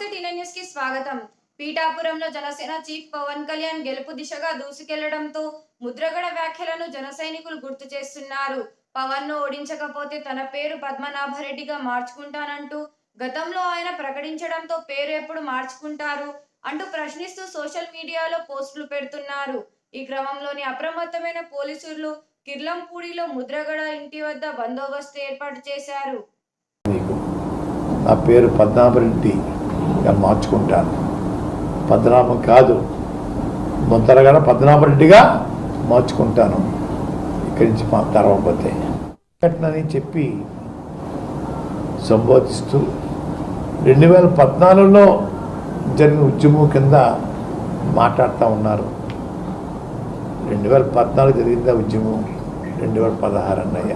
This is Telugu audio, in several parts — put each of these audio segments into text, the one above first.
స్వాగతం. పీఠాపురంలో జనసేన చీఫ్ పవన్ కళ్యాణ్ గెలుపు దిశగా దూసుకెళ్ళడంతో ముద్రగడ వ్యాఖ్యలను జన సైనికులు గుర్తు చేస్తున్నారు. పవన్ను ఓడించకపోతే తన పేరు పద్మనాభరెడ్డిగా మార్చుకుంటానంటూ గతంలో ఆయన ప్రకటించడంతో పేరు ఎప్పుడు మార్చుకుంటారు అంటూ ప్రశ్నిస్తూ సోషల్ మీడియాలో పోస్టులు పెడుతున్నారు. ఈ క్రమంలోని అప్రమత్తమైన పోలీసులు కిర్లంపూడిలో ముద్రగడ ఇంటి వద్ద బందోబస్తు ఏర్పాటు చేశారు. నా పేరు నేను మార్చుకుంటాను. పద్మనాభం కాదు. ముందరగడ పద్మనాభరెడ్డిగా మార్చుకుంటాను. ఇక్కడి నుంచి మా తర్వాతే అని చెప్పి సంబోధిస్తూ రెండు వేల పద్నాలుగులో జరిగిన ఉద్యమం కింద మాట్లాడుతూ ఉన్నారు. రెండు వేల పద్నాలుగు జరిగిందా ఉద్యమం? రెండు వేల పదహారు అన్నయ్య.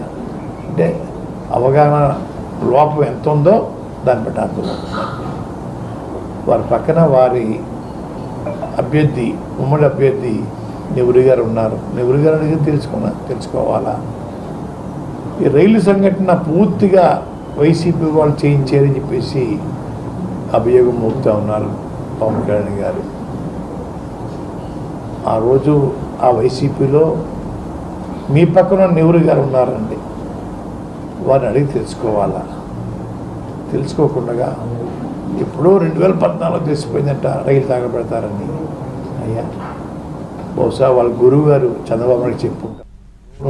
అంటే అవగాహన లోపం ఎంత ఉందో దాన్ని బట్టి అర్థమవుతుంది వారి పక్కన వారి అభ్యర్థి ఉమ్మడి అభ్యర్థి నెవరి గారు ఉన్నారు. నెవరి గారు అడిగి తెలుసుకున్నా తెలుసుకోవాలా? ఈ రైలు సంఘటన పూర్తిగా వైసీపీ వాళ్ళు చేయించారని చెప్పేసి అభియోగం మోపుతూ ఉన్నారు పవన్ కళ్యాణ్ గారు. ఆ రోజు ఆ వైసీపీలో మీ పక్కన నెవరు గారు ఉన్నారండి. వారిని అడిగి తెలుసుకోవాలా? తెలుసుకోకుండా ఎప్పుడో రెండు వేల పద్నాలుగు తెలిసిపోయిందంట రైలు తాగబెడతారని. అయ్యా బహుశా వాళ్ళ గురువు గారు చంద్రబాబు చెప్పు చెప్పుకుంటారు.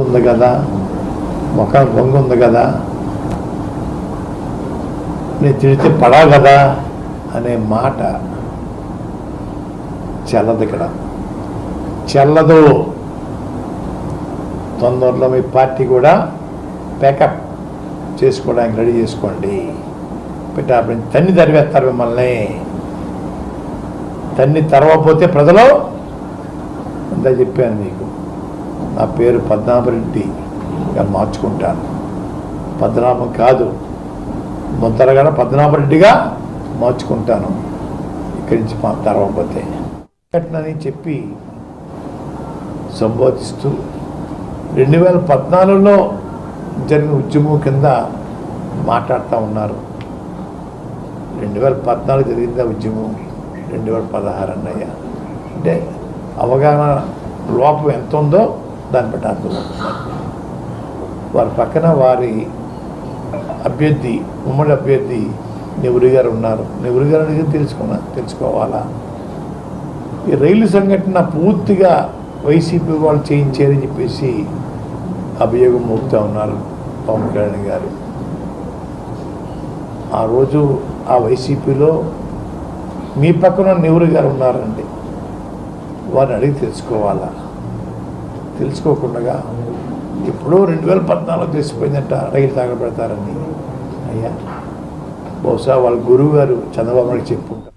ఉంది కదా ముఖం బొంగు ఉంది కదా నేను తిడితే పడా కదా అనే మాట చెల్లదు ఇక్కడ. చెల్లదు. తొందరలో మీ పార్టీ కూడా ప్యాకప్ చేసుకోవడానికి రెడీ చేసుకోండి. పెట్టా తన్ని తరివేస్తారు మిమ్మల్ని. తన్ని తరవపోతే ప్రజలు అంతా చెప్పాను మీకు. నా పేరు పద్మనాభరెడ్డిగా మార్చుకుంటాను పద్మనాభం కాదు. ముందరగడ పద్మనాభరెడ్డిగా మార్చుకుంటాను. ఇక్కడి నుంచి మా తరవపోతే అని చెప్పి సంబోధిస్తూ రెండు వేల పద్నాలుగులో జరిగిన ఉద్యమం కింద మాట్లాడుతూ ఉన్నారు. రెండు వేల పద్నాలుగు జరిగిందా ఉద్యమం? రెండు వేల పదహారు అన్నయ్య. అంటే అవగాహన లోపం ఎంత ఉందో దాన్ని బట్టి అర్థం వారి పక్కన వారి అభ్యర్థి ఉమ్మడి అభ్యర్థి నెవరి గారు ఉన్నారు. నెవరి గారు అడిగి తెలుసుకున్నా తెలుసుకోవాలా? ఈ రైలు సంఘటన పూర్తిగా వైసీపీ వాళ్ళు చేయించారని చెప్పేసి అభియోగం మోపుతూ ఉన్నారు పవన్ కళ్యాణ్ గారు. ఆ రోజు ఆ వైసీపీలో మీ పక్కన నెవరు గారు ఉన్నారండి. వారిని అడిగి తెలుసుకోవాలా? తెలుసుకోకుండా ఎప్పుడో రెండు వేల పద్నాలుగు తెలిసిపోయిందంట రైలు తాగబెడతారని. అయ్యా బహుశా వాళ్ళ గురువు గారు చంద్రబాబు నాయుడు చెప్పుకుంటారు.